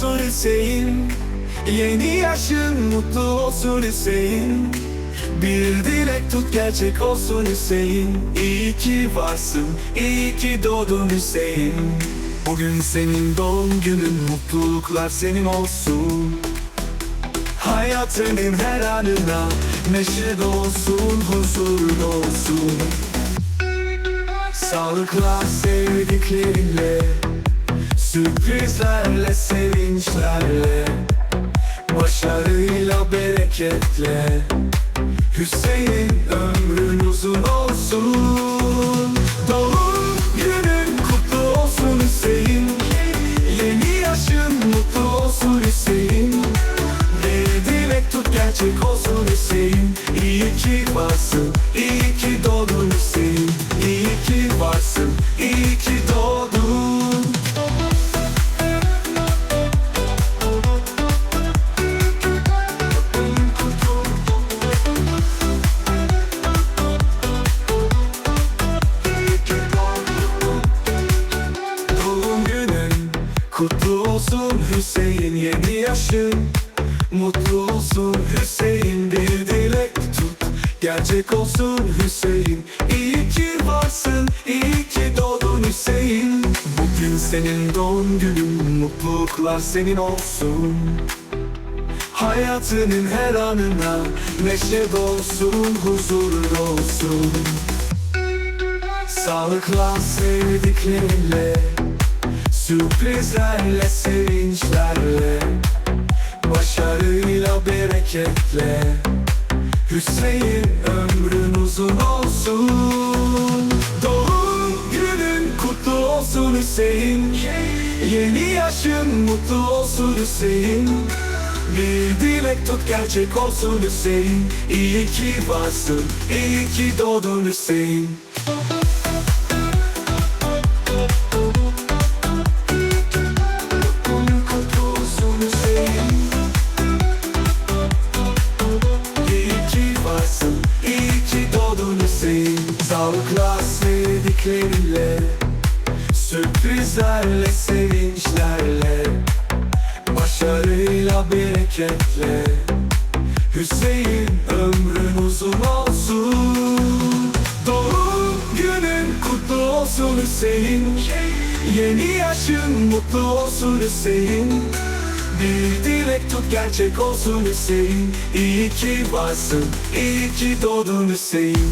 olsun Hüseyin Yeni yaşın mutlu olsun Hüseyin Bir dilek tut gerçek olsun Hüseyin İyi ki varsın, iyi ki doğdun Hüseyin Bugün senin doğum günün, mutluluklar senin olsun. Hayatının her anına neşe dolsun, huzur dolsun. Sağlıkla sevdiklerinle Sürprizlerle, sevinçlerle Başarıyla, bereketle. Hüseyin ömrün uzun olsun. Doğum günün kutlu olsun Hüseyin. Yeni yaşın mutlu olsun Hüseyin. Bir dilek tut gerçek olsun Hüseyin. İyi ki varsın, iyi kutlu olsun Hüseyin yeni yaşın. Mutlu olsun Hüseyin bir dilek tut. Gerçek olsun Hüseyin. İyi ki varsın iyi ki doğdun Hüseyin. Bugün senin doğum günün Mutluluklar senin olsun. Hayatının her anına Neşe dolsun huzur dolsun Sağlıkla sevdiklerinle Sürprizlerle, sevinçlerle Başarıyla, bereketle. Hüseyin ömrün uzun olsun. Doğum günün kutlu olsun Hüseyin. Yeni yaşın mutlu olsun Hüseyin. Bir dilek tut gerçek olsun Hüseyin. İyi ki varsın, iyi ki doğdun Hüseyin Hüseyin Sağlıkla sevdiklerinle Sürprizlerle, sevinçlerle Başarıyla, bereketle. Hüseyin ömrün uzun olsun Doğum günün kutlu olsun Hüseyin. Yeni yaşın mutlu olsun Hüseyin. Bir dilek tut gerçek olsun Hüseyin. İyi ki varsın, iyi ki doğdun Hüseyin